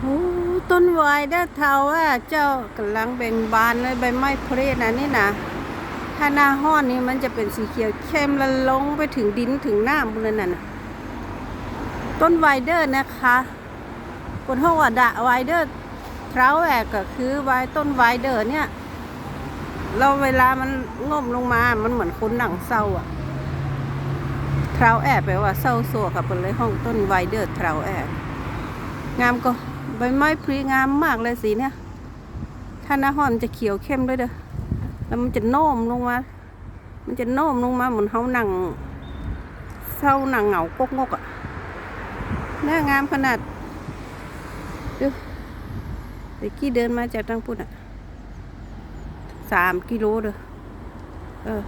โอ้ต้นไวายได้เทาอะเจ้ากำลังเบ่งบานเลยใบไม้เพลนะนี่นะถ้าหน้าห้อนนี่มันจะเป็นสีเขียวเข้มและลงไปถึงดินถึงหน้ำบนนั้นน่ะต้นไวเดอร์นะคะคนห้องว่าดะไวเดอร์เท้าแอกก็คือไวต้นไวเดอร์เนี่ยเราเวลามันง่มลงมา มันเหมือนคนหนังเศร้าอะเท้าแอบแปลว่าเศร้าโศกกับเป็นเลยห้องต้นไวเดอร์เท้าแอกงามก็ ใบไม้พลีงามมากเลยสีเนี่ย ถ้าหน้าห้อนจะเขียวเข้มด้วยเด้อ แล้วมันจะโน้มลงมา มันจะโน้มลงมาเหมือนเขาหนังเศร้าหนังเหงากกงกอะหน้างามขนาดดูเด็กกี้เดินมาจากทางพุ่นอะสามกิโลเด้อ เออ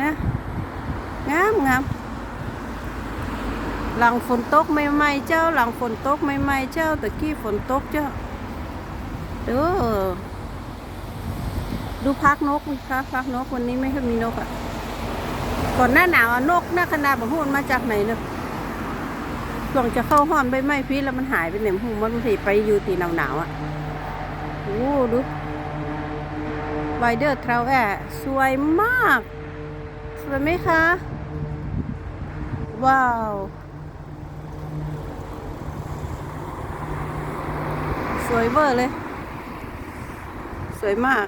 นะ งามงาม หลังฝนตกใหม่ๆเจ้า หลังฝนตกใหม่ๆเจ้าตะกี้ฝนตกเจ้าเด้อดูพักนกนี่คะพักนกวันนี้ไม่ค่อยมีนกอะก่อนหน้าหนาวนกหน้าขนาดบางหูมันมาจากไหนเนอะช่วงจะเข้าห้อนใบไม้พีแล้วมันหายไปไหนหูมันสิไปอยู่ตีหนาวหนาวๆอะโอ้ดูไวเดอร์ทราวแอร์สวยมาก สวยไหมคะ ว้าว วยเวอร์เลย สวยมาก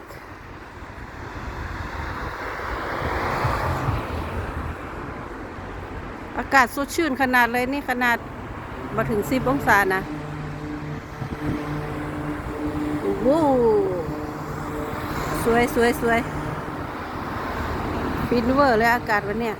อากาศสดชื่นขนาดเลยนี่ขนาดมาถึงสิบองศานะโอ้โหสวยสวยสวยฟินเวอร์เลยอากาศวันเนี้ย